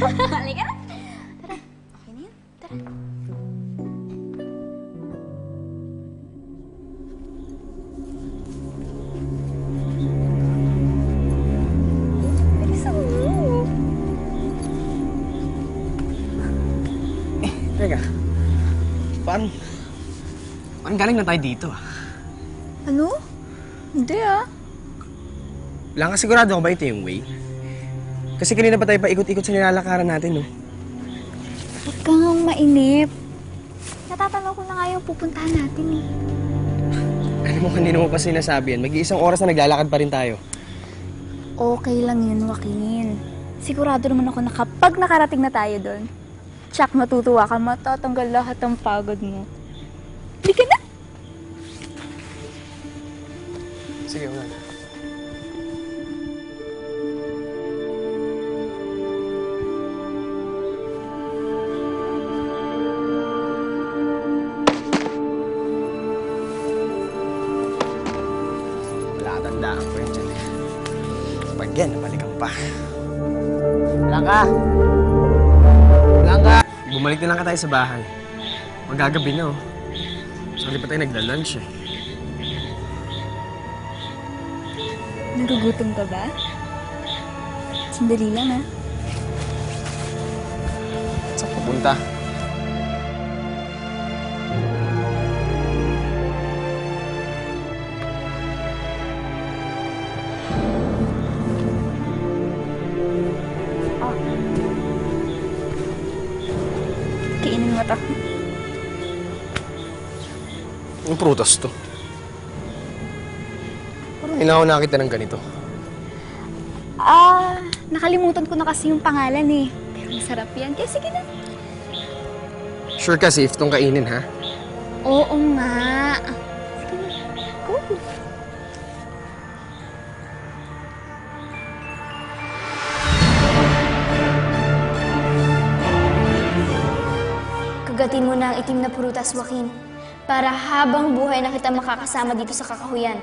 Halika na. Tara. Okay na yun. Tara. Teka. Parang... Parang galing na tayo dito ah. Ano? Hindi ah. Wala ka sigurado ko ba ito yung way? Kasi kanina pa tayo pa ikot-ikot sa nilalakaran natin, no? Huwag kang mainip. Natatanaw ko na nga yung pupuntahan natin eh. Alam mo, kanina mo pa sinasabi yan. Mag-iisang oras na naglalakad pa rin tayo. Okay lang yun, Joaquin. Sigurado naman ako na kapag nakarating na tayo doon, tsak matutuwa ka, matatanggal lahat ng pagod mo. Hindi ka na? Sige, wala. Wala tandaan ko yun dyan. Pag yan, nabalikan pa. Blanca! Blanca! Bumalik na lang ka tayo sa bahay. Magagabi na, oh. Sorry pa tayo nagla-lunch, eh. Nagugutom ka ba? Sandali lang ah. Saan pupunta? Kainin mo to. Ang prutas to. Parang inaw na kita ng ganito. Ah, nakalimutan ko na kasi yung pangalan eh. Pero masarap yan. Kaya sige na. Sure ka safe tong kainin, ha? Oo nga. Kagatin mo na ang itim na prutas, Joaquin, para habang buhay na kita makakasama dito sa kakahuyan.